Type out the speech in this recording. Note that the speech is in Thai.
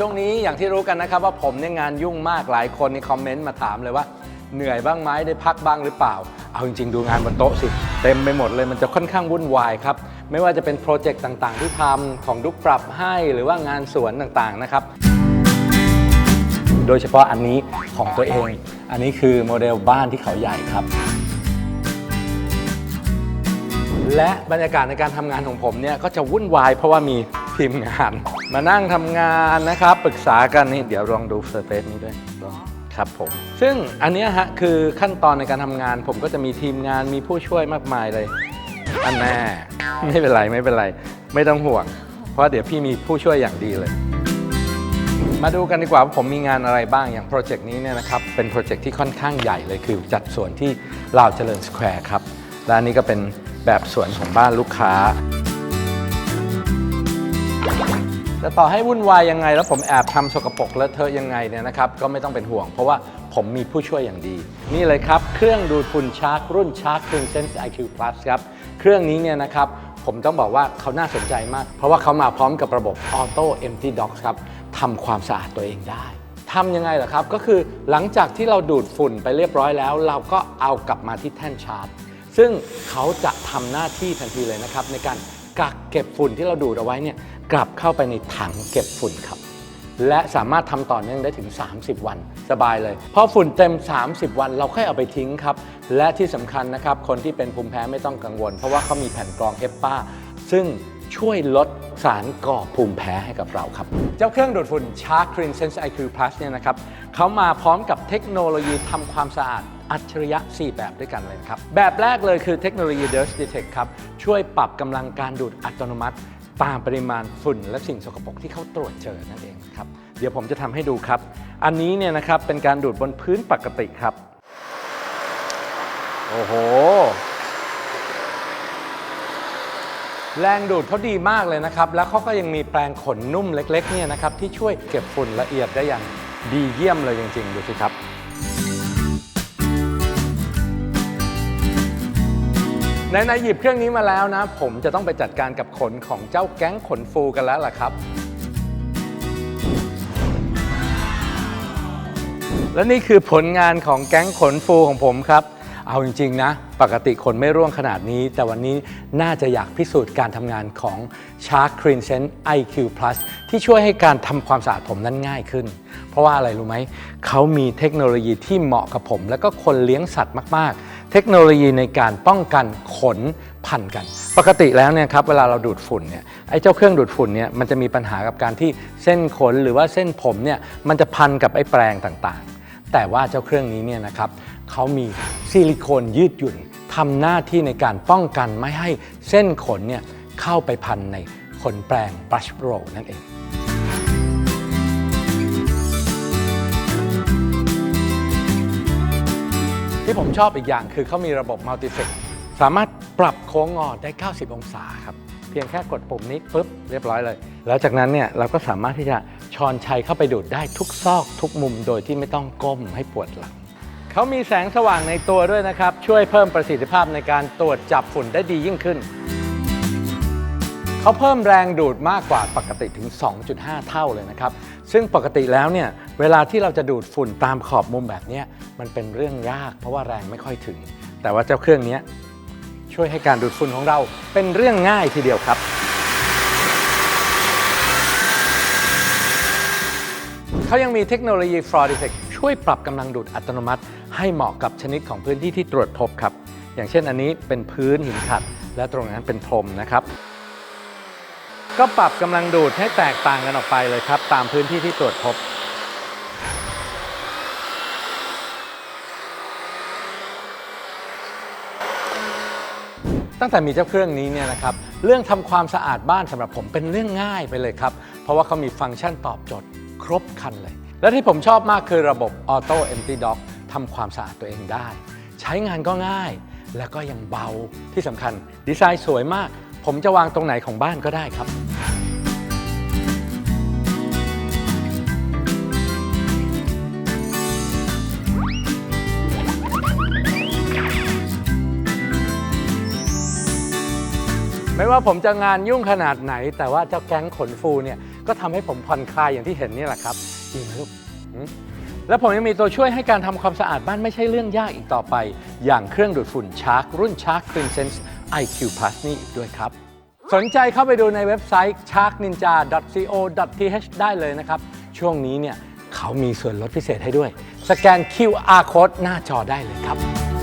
ช่วงนี้อย่างที่รู้กันนะครับว่าผมเนี่ยงานยุ่งมากหลายคนในคอมเมนต์มาถามเลยว่า เหนื่อยบ้างไหมได้พักบ้างหรือเปล่า เอาจริง ๆ ดูงานบนโต๊ะสิ เต็มไปหมดเลยมันจะค่อนข้างวุ่นวายครับ ไม่ว่าจะเป็นโปรเจกต์ต่างๆ ที่ทำของดุกปรับให้หรือว่างานสวนต่างๆนะครับ โดยเฉพาะอันนี้ของตัวเอง อันนี้คือโมเดลบ้านที่เขาใหญ่ครับและบรรยากาศในการทำงานของผมเนี่ยก็จะวุ่นวายเพราะว่ามี ทีมงาน มานั่งทำงานนะครับ ปรึกษากันนี่เดี๋ยวลองดูเซอร์เฟซนี้ด้วยครับผม ซึ่งอันนี้ฮะคือขั้นตอนในการทำงาน ผมก็จะมีทีมงานมีผู้ช่วยมากมายเลย อันแน่ไม่เป็นไรไม่เป็นไร ไม่ต้องห่วง เพราะเดี๋ยวพี่มีผู้ช่วยอย่างดีเลยมาดูกันดีกว่าว่าผมมีงานอะไรบ้างอย่างโปรเจกต์นี้เนี่ยนะครับ เป็นโปรเจกต์ที่ค่อนข้างใหญ่เลยคือจัดสวนที่ลาวเจริญสแควร์ครับ และอันนี้ก็เป็นแบบสวนของบ้านลูกค้า จะต่อให้วุ่นวายยังไง แล้วผมแอบทำสกปรกเลอะเทอะยังไงเนี่ยนะครับก็ไม่ต้องเป็นห่วง เพราะว่าผมมีผู้ช่วยอย่างดี นี่เลยครับ เครื่องดูดฝุ่นชาร์กรุ่นชาร์ก Clean Sense IQ Plus ครับ เครื่องนี้เนี่ยนะครับผมต้องบอกว่าเขาน่าสนใจมาก เพราะว่าเขามาพร้อมกับระบบ Auto Empty Docs ครับทำความสะอาดตัวเองได้ทำยังไงเหรอครับ ก็คือหลังจากที่เราดูดฝุ่นไปเรียบร้อยแล้ว เราก็เอากลับมาที่แท่นชาร์จ ซึ่งเขาจะทำหน้าที่ทันทีเลยนะครับในการ กักเก็บฝุ่นที่เราดูดเอาไว้เนี่ยกลับเข้าไปในถังเก็บฝุ่นครับ และสามารถทำต่อเนื่องได้ถึง 30 วัน สบายเลย พอฝุ่นเต็ม 30 วันเราค่อยเอาไปทิ้งครับ และที่สำคัญนะครับ คนที่เป็นภูมิแพ้ไม่ต้องกังวล เพราะว่าเขามีแผ่นกรองเฮปปาซึ่ง ช่วยลดสารก่อภูมิแพ้ให้กับเราครับ เจ้าเครื่องดูดฝุ่น Shark Clean Sense IQ Plus เนี่ยนะครับเขามาพร้อมกับเทคโนโลยีทำความสะอาดอัจฉริยะ 4 แบบด้วยกันเลยครับ แบบแรกเลยคือเทคโนโลยี Dust Detect ครับ ช่วยปรับกำลังการดูดอัตโนมัติ ตามปริมาณฝุ่นและสิ่งสกปรกที่เขาตรวจเจอนั่นเองครับ เดี๋ยวผมจะทำให้ดูครับ อันนี้เนี่ยนะครับเป็นการดูดบนพื้นปกติครับ โอ้โห แรงดูดเขาดีมากเลยนะครับ แล้วเขาก็ยังมีแปรงขนนุ่มเล็กๆเนี่ยนะครับที่ช่วยเก็บฝุ่นละเอียดได้อย่างดีเยี่ยมเลยจริง ๆ ดูสิครับ ในๆหยิบเครื่องนี้มาแล้วนะ ผมจะต้องไปจัดการกับขนของเจ้าแก๊งขนฟูกันแล้วล่ะครับ และนี่คือผลงานของแก๊งขนฟูของผมครับ เอาจริงๆนะปกติขนไม่ร่วงขนาดนี้ แต่วันนี้น่าจะอยากพิสูจน์การทำงานของ Shark Clean Sense IQ Plus ที่ช่วยให้การทำความสะอาดผมนั้นง่ายขึ้น เพราะว่าอะไรรู้ไหมเขามีเทคโนโลยีที่เหมาะกับผม และก็คนเลี้ยงสัตว์มาก ๆ เทคโนโลยีในการป้องกันขนพันกัน ปกติแล้วเนี่ยครับเวลาเราดูดฝุ่นเนี่ยไอ้เจ้าเครื่องดูดฝุ่นเนี่ยมันจะมีปัญหากับการที่เส้นขนหรือว่าเส้นผมเนี่ยมันจะพันกับไอ้แปรงต่างๆ แต่ว่าเจ้าเครื่องนี้เนี่ยนะครับ เขามีซิลิโคนยืดหยุ่นทำหน้าที่ในการป้องกันไม่ให้เส้นขนเนี่ยเข้าไปพันในขนแปรง brush roll นั่นเองที่ผมชอบอีกอย่างคือเขามีระบบ multi f e c สามารถปรับโค้งงอได้ 90 องศาครับ เพียงแค่กดปุ่มนี้ปุ๊บเรียบร้อยเลย แล้วจากนั้นเนี่ยเราก็สามารถที่จะชอนชัยเข้าไปดูดได้ทุกซอกทุกมุมโดยที่ไม่ต้องก้มให้ปวดหลัง เขามีแสงสว่างในตัวด้วยนะครับ ช่วยเพิ่มประสิทธิภาพในการตรวจจับฝุ่นได้ดียิ่งขึ้น เขาเพิ่มแรงดูดมากกว่าปกติถึง 2.5 เท่าเลยนะครับ ซึ่งปกติแล้วเนี่ย เวลาที่เราจะดูดฝุ่นตามขอบมุมแบบนี้มันเป็นเรื่องยาก เพราะว่าแรงไม่ค่อยถึง แต่ว่าเจ้าเครื่องนี้ช่วยให้การดูดฝุ่นของเราเป็นเรื่องง่ายทีเดียวครับเขายังมีเทคโนโลยี Fraud Detect ช่วยปรับกำลังดูดอัตโนมัติ ให้เหมาะกับชนิดของพื้นที่ที่ตรวจพบครับ อย่างเช่นอันนี้เป็นพื้นหินขัด และตรงนั้นเป็นพรมนะครับ ก็ปรับกำลังดูดให้แตกต่างกันออกไปเลยครับ ตามพื้นที่ที่ตรวจพบตั้งแต่มีเจ้าเครื่องนี้เนี่ยนะครับเรื่องทำความสะอาดบ้านสำหรับผมเป็นเรื่องง่ายไปเลยครับ เพราะว่าเขามีฟังก์ชันตอบโจทย์ครบครันเลย และที่ผมชอบมากคือระบบ Auto Empty Dock ทำความสะอาดตัวเองได้ ใช้งานก็ง่าย และก็ยังเบาที่สำคัญ ดีไซน์สวยมาก ผมจะวางตรงไหนของบ้านก็ได้ครับไม่ว่าผมจะงานยุ่งขนาดไหน แต่ว่าเจ้าแก๊งขนฟูเนี่ยก็ทำให้ผมผ่อนคลายอย่างที่เห็นนี่แหละครับ ริงลูกและผมยังมีตัวช่วยให้การทำความสะอาดบ้านไม่ใช่เรื่องยากอีกต่อไป อย่างเครื่องดูดฝุ่นชาร์กรุ่นชาร์ก Clean Sense IQ Plus นี่อีกด้วยครับ สนใจเข้าไปดูในเว็บไซต์ sharkninja.co.th ได้เลยนะครับ ช่วงนี้เนี่ยเขามีส่วนลดพิเศษให้ด้วย สแกน QR code หน้าจอได้เลยครับ